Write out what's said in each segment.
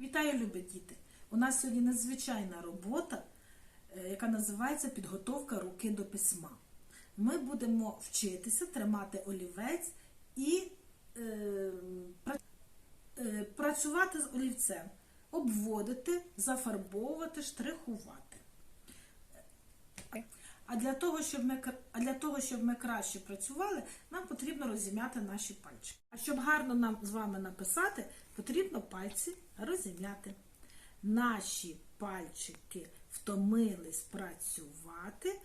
Вітаю, любі діти! У нас сьогодні надзвичайна робота, е, яка називається Підготовка руки до письма. Ми будемо вчитися тримати олівець і е, е, працювати з олівцем, обводити, зафарбовувати, штрихувати. А для того, щоб ми а для того, щоб ми краще працювали, нам потрібно розім'яти наші пальчики. А щоб гарно нам з вами написати, потрібно пальці розім'яти. Наші пальчики втомились працювати,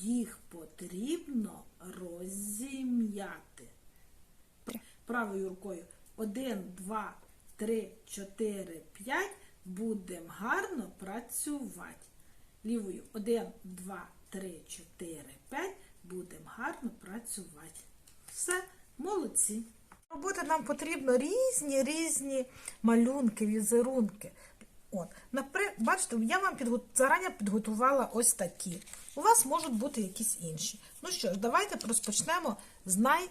їх потрібно розім'яти. Правою рукою 1, 2, 3, 4, 5 будемо гарно працювати. Лівою 1, 2, 3, 4, 5 будемо гарно працювати. Все, молодці. Роботи нам потрібно різні різні малюнки, візерунки. От, напри... Бачите, я вам підго... зарані підготувала ось такі. У вас можуть бути якісь інші. Ну що ж, давайте розпочнемо з, най...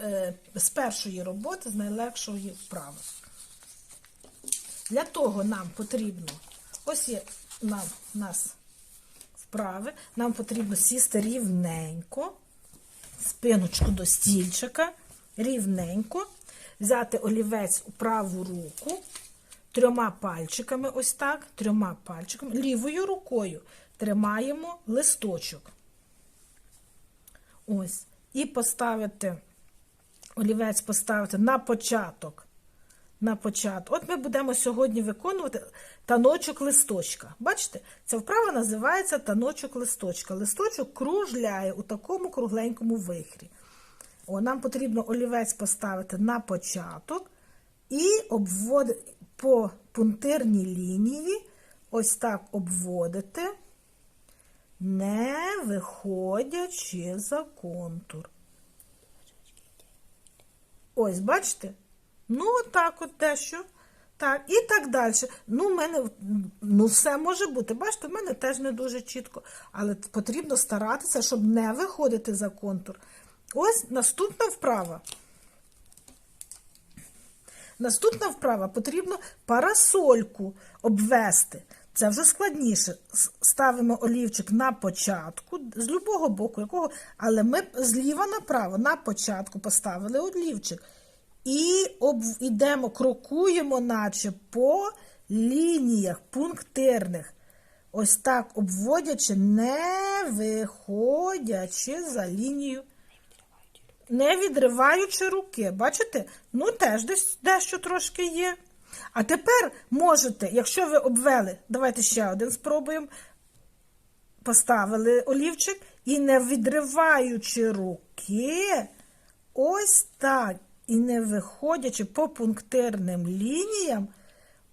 е, з першої роботи, з найлегшої вправи. Для того нам потрібно, ось є нам, у нас вправи, нам потрібно сісти рівненько, спиночку до стільчика, рівненько, взяти олівець у праву руку, трьома пальчиками, ось так, трьома пальчиками, лівою рукою тримаємо листочок. Ось. І поставити, олівець поставити на початок на початок. От ми будемо сьогодні виконувати таночок листочка. Бачите, ця вправа називається таночок листочка. Листочок кружляє у такому кругленькому вихрі. О, нам потрібно олівець поставити на початок і обводити по пунктирній лінії, ось так обводити, не виходячи за контур. Ось, бачите? Ну, отак от дещо. Так, і так далі. Ну, мене ну, все може бути. Бачите, в мене теж не дуже чітко. Але потрібно старатися, щоб не виходити за контур. Ось наступна вправа. Наступна вправа потрібно парасольку обвести. Це вже складніше. Ставимо олівчик на початку, з любого боку, якого, але ми зліва направо на початку поставили олівчик. І об... йдемо, крокуємо, наче по лініях пунктирних. Ось так обводячи, не виходячи за лінію, не відриваючи руки. Бачите? Ну, теж десь дещо трошки є. А тепер можете, якщо ви обвели, давайте ще один спробуємо. Поставили олівчик і не відриваючи руки, ось так, і не виходячи по пунктирним лініям,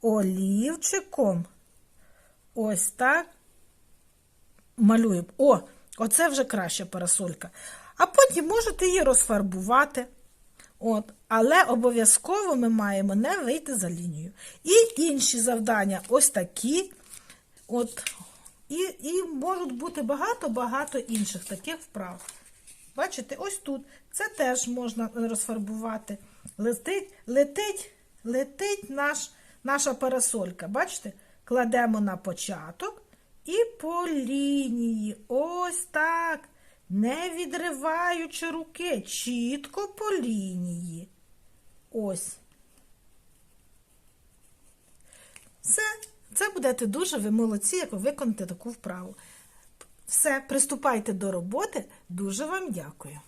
олівчиком, ось так малюємо. О, оце вже краща парасолька. А потім можете її розфарбувати. От, але обов'язково ми маємо не вийти за лінію. І інші завдання ось такі. От, і, і можуть бути багато-багато інших таких вправ. Бачите, ось тут це теж можна розфарбувати. Летить, летить, летить наш, наша парасолька. Бачите? Кладемо на початок і по лінії. Ось так. Не відриваючи руки, чітко по лінії. Ось. Все. Це будете дуже ви молодці, як ви виконаєте таку вправу. Все, приступайте до роботи. Дуже вам дякую.